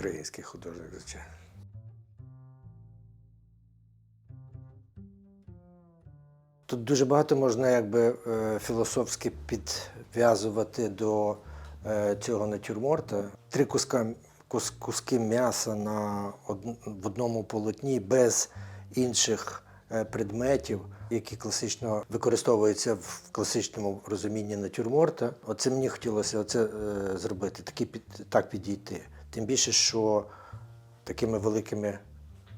реалістичний художник, звичайно. Тут дуже багато можна якби е, філософськи підв'язувати до е, цього натюрморта. Три куска, кус, куски м'яса на в одному полотні без інших е, предметів, які класично використовуються в класичному розумінні натюрморта. Оце мені хотілося оце, зробити, такі під, так підійти. Тим більше, що такими великими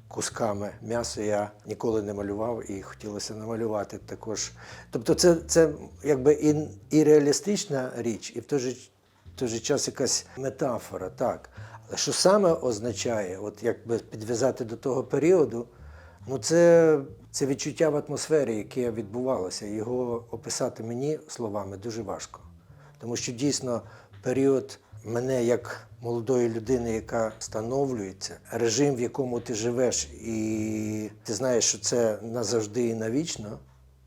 кусками м'яса я ніколи не малював і хотілося намалювати також. Тобто, це, це якби і, і реалістична річ, і в той же, в той же час якась метафора, так. Але що саме означає, от якби підв'язати до того періоду, ну це, це відчуття в атмосфері, яке відбувалося. Його описати мені словами дуже важко. Тому що дійсно період мене як молодої людини, яка становлюється, режим, в якому ти живеш, і ти знаєш, що це назавжди і навічно,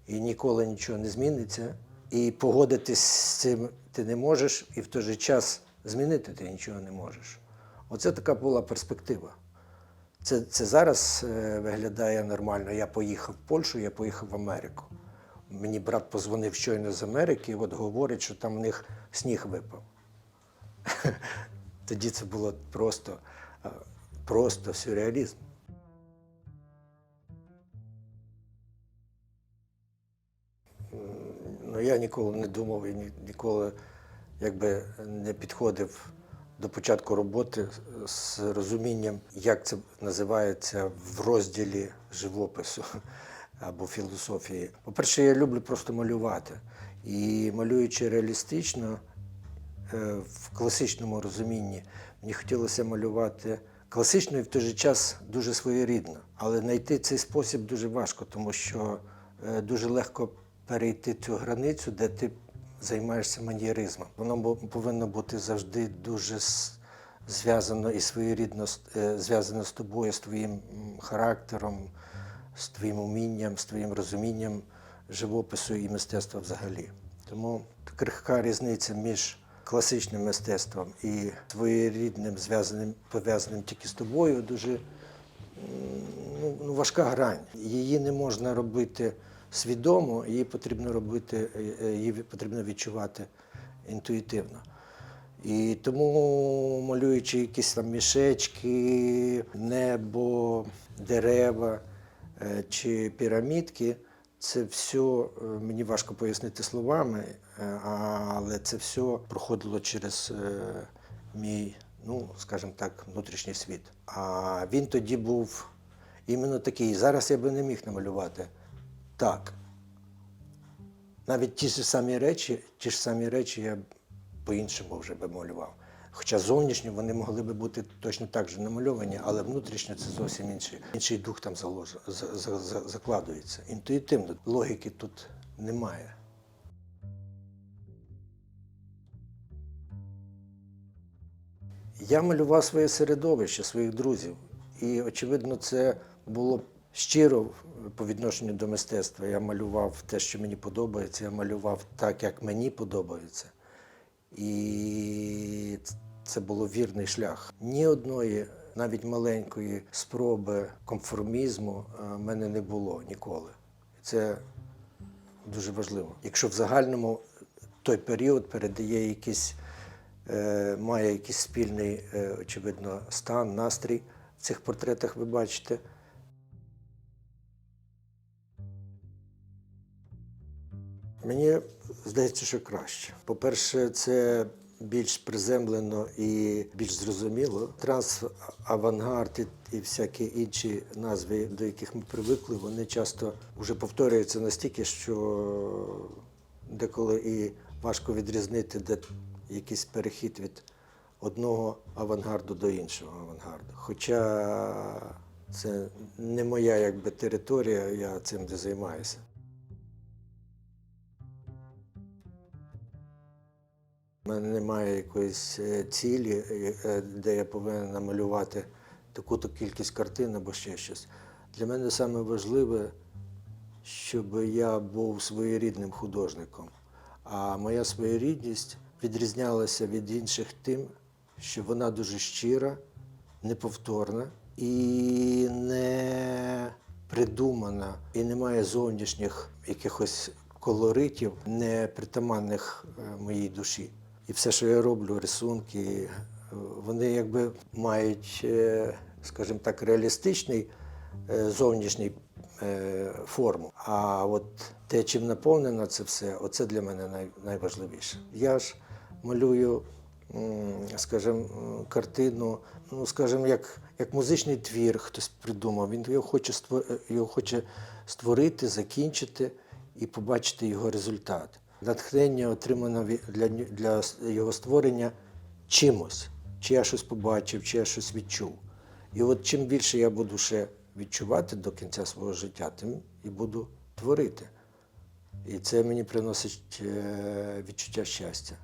і ніколи нічого не зміниться. І погодитись з цим ти не можеш, і в той же час змінити ти нічого не можеш. Оце така була перспектива. Це, це зараз е, виглядає нормально. Я поїхав в Польщу, я поїхав в Америку. Мені брат позвонив щойно з Америки, і от говорить, що там в них сніг випав. Тоді це було просто, е, просто сюрреалізм. Ну, я ніколи не думав і ніколи якби не підходив до початку роботи з розумінням, як це називається в розділі живопису або філософії. По-перше, я люблю просто малювати. І малюючи реалістично, в класичному розумінні. Мені хотілося малювати класично і в той же час дуже своєрідно. Але знайти цей спосіб дуже важко, тому що е, дуже легко перейти цю границю, де ти займаєшся маньєризмом. Воно повинно бути завжди дуже зв'язано і своєрідно е, зв'язано з тобою, з твоїм характером, з твоїм умінням, з твоїм розумінням живопису і мистецтва взагалі. Тому крихка різниця між класичним мистецтвом і своєрідним, зв'язаним, пов'язаним тільки з тобою, дуже ну, ну, важка грань. Її не можна робити свідомо, її потрібно робити, е, е, її потрібно відчувати інтуїтивно. І тому малюючи якісь там мішечки, небо, дерева е, чи пірамідки, це все мені важко пояснити словами, е, але це все проходило через е, мій, ну, скажімо так, внутрішній світ. А він тоді був іменно такий. Зараз я би не міг намалювати так. Навіть ті ж самі речі, ті ж самі речі я по-іншому вже би малював. Хоча зовнішньо вони могли би бути точно так же намальовані, але внутрішньо це зовсім інший, інший дух там залож, за, за, за, закладується. Інтуїтивно логіки тут немає. Я малював своє середовище, своїх друзів. І, очевидно, це було щиро по відношенню до мистецтва. Я малював те, що мені подобається, я малював так, як мені подобається. І це було вірний шлях. Ні одної, навіть маленької спроби конформізму е, в мене не було ніколи. Це дуже важливо. Якщо в загальному той період передає якийсь, е, має якийсь спільний, е, очевидно, стан, настрій в цих портретах, ви бачите. Мені здається, що краще. По-перше, це більш приземлено і більш зрозуміло. Транс, авангард і, і всякі інші назви, до яких ми привикли, вони часто вже повторюються настільки, що деколи і важко відрізнити, де якийсь перехід від одного авангарду до іншого авангарду. Хоча це не моя якби територія, я цим не займаюся. У мене немає якоїсь е, цілі, е, де я повинен намалювати таку-то кількість картин або ще щось. Для мене саме важливе, щоб я був своєрідним художником. А моя своєрідність відрізнялася від інших тим, що вона дуже щира неповторна і не придумана, і немає зовнішніх якихось колоритів, не притаманних е, моїй душі. І все, що я роблю, рисунки, вони якби мають, е, скажімо так, реалістичний е, зовнішній е, форму. А от те, чим наповнено це все, оце для мене найважливіше. Я ж малюю, скажімо, картину, ну, скажімо, як, як музичний твір хтось придумав. Він його хоче, його хоче створити, закінчити і побачити його результат. Натхнення отримано для, для його створення чимось. Чи я щось побачив, чи я щось відчув. І от чим більше я буду ще відчувати до кінця свого життя, тим і буду творити. І це мені приносить е, відчуття щастя.